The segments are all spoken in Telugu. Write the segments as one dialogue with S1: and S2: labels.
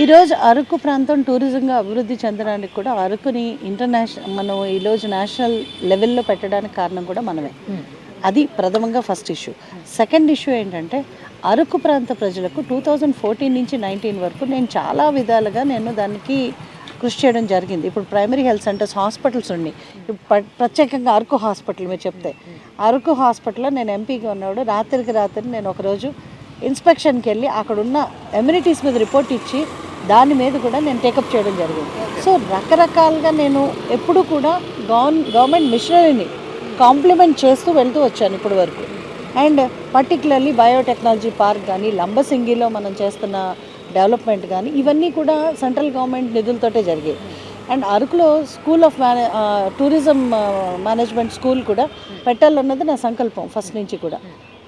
S1: ఈరోజు అరకు ప్రాంతం టూరిజంగా అభివృద్ధి చెందడానికి కూడా అరకుని ఇంటర్నేషనల్ మనం ఈరోజు నేషనల్ లెవెల్లో పెట్టడానికి కారణం కూడా మనమే. అది ప్రథమంగా ఫస్ట్ ఇష్యూ. సెకండ్ ఇష్యూ ఏంటంటే అరకు ప్రాంత ప్రజలకు టూ థౌజండ్ ఫోర్టీన్ నుంచి నైన్టీన్ వరకు నేను చాలా విధాలుగా నేను దానికి కృషి చేయడం జరిగింది. ఇప్పుడు ప్రైమరీ హెల్త్ సెంటర్స్ హాస్పిటల్స్ ఉన్నాయి. ప్రత్యేకంగా అరకు హాస్పిటల్ మీరు చెప్తే. అరకు హాస్పిటల్లో నేను ఎంపీగా ఉన్నప్పుడు రాత్రికి రాత్రి నేను ఒకరోజు ఇన్స్పెక్షన్కి వెళ్ళి అక్కడ ఉన్న ఎమ్యూనిటీస్ మీద రిపోర్ట్ ఇచ్చి దాని మీద కూడా నేను టేకప్ చేయడం జరిగింది. సో రకరకాలుగా నేను ఎప్పుడు కూడా గవర్న గవర్నమెంట్ మిషనరీని కాంప్లిమెంట్ చేస్తూ వెళ్తూ వచ్చాను ఇప్పటి వరకు. అండ్ పర్టికులర్లీ బయోటెక్నాలజీ పార్క్ కానీ లంబసింగిలో మనం చేస్తున్న డెవలప్మెంట్ కానీ ఇవన్నీ కూడా సెంట్రల్ గవర్నమెంట్ నిధులతోటే జరిగాయి. అండ్ అరకులో స్కూల్ ఆఫ్ మేనే టూరిజం మేనేజ్మెంట్ స్కూల్ కూడా పెట్టాలన్నది నా సంకల్పం ఫస్ట్ నుంచి కూడా.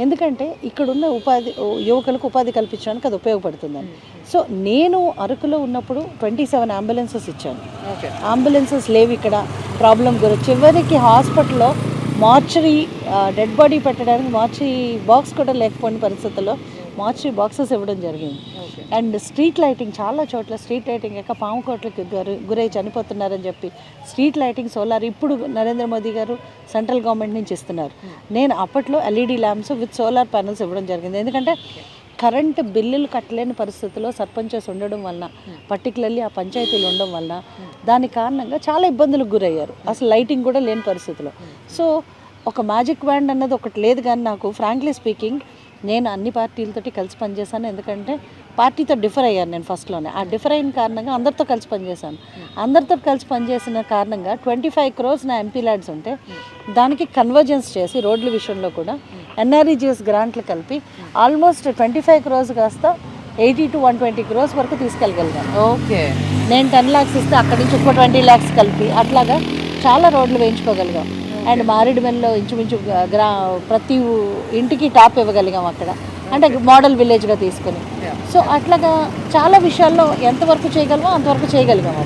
S1: ఎందుకంటే ఇక్కడున్న ఉపాధి యువకులకు ఉపాధి కల్పించడానికి అది ఉపయోగపడుతుందని సో నేను అరకులో ఉన్నప్పుడు ట్వంటీ సెవెన్ అంబులెన్సెస్ ఇచ్చాను.
S2: ఓకే.
S1: అంబులెన్సెస్ లేవు ఇక్కడ. ప్రాబ్లం గురి చివరికి హాస్పిటల్లో మార్చరీ డెడ్ బాడీ పెట్టడానికి మార్చరీ బాక్స్ కూడా లేకపోయిన పరిస్థితుల్లో మార్చరీ బాక్సెస్ ఇవ్వడం జరిగింది. అండ్ స్ట్రీట్ లైటింగ్ చాలా చోట్ల స్ట్రీట్ లైటింగ్ యొక్క పాము కోట్లకి గురి గురై చనిపోతున్నారని చెప్పి స్ట్రీట్ లైటింగ్ సోలార్ ఇప్పుడు నరేంద్ర మోదీ గారు సెంట్రల్ గవర్నమెంట్ నుంచి ఇస్తున్నారు. నేను అప్పట్లో LED lamps with solar panels ఇవ్వడం జరిగింది. ఎందుకంటే కరెంట్ బిల్లులు కట్టలేని పరిస్థితుల్లో సర్పంచెస్ ఉండడం వలన పర్టికులర్లీ ఆ పంచాయతీలు ఉండడం వలన దాని కారణంగా చాలా ఇబ్బందులకు గురయ్యారు. అసలు లైటింగ్ కూడా లేని పరిస్థితిలో. సో ఒక మ్యాజిక్ బ్యాండ్ అన్నది ఒకటి లేదు కానీ నాకు ఫ్రాంక్లీ స్పీకింగ్ నేను అన్ని పార్టీలతోటి కలిసి పనిచేశాను. ఎందుకంటే పార్టీతో డిఫర్ అయ్యాను నేను ఫస్ట్లోనే. ఆ డిఫర్ అయిన కారణంగా అందరితో కలిసి పనిచేశాను. అందరితో కలిసి పనిచేసిన కారణంగా ట్వంటీ ఫైవ్ క్రోర్స్ నా ఎంపీ ల్యాడ్స్ ఉంటే దానికి కన్వర్జెన్స్ చేసి రోడ్ల విషయంలో కూడా ఎన్ఆర్ఈజిఎస్ గ్రాంట్లు కలిపి ఆల్మోస్ట్ ట్వంటీ ఫైవ్ క్రోర్స్ కాస్త eighty to one twenty crores వరకు తీసుకెళ్ళగలిగాను.
S2: ఓకే.
S1: నేను టెన్ ల్యాక్స్ ఇస్తే అక్కడి నుంచి ఇంకో ట్వంటీ ల్యాక్స్ కలిపి అట్లాగా చాలా రోడ్లు వేయించుకోగలిగాం. అండ్ మారేడుమెల్లో ఇంచుమించు గ్రా ప్రతి ఇంటికి టాప్ ఇవ్వగలిగాం అక్కడ. అంటే మోడల్ విలేజ్గా తీసుకొని. సో అట్లాగా చాలా విషయాల్లో ఎంతవరకు చేయగలమో అంతవరకు చేయగలిగాం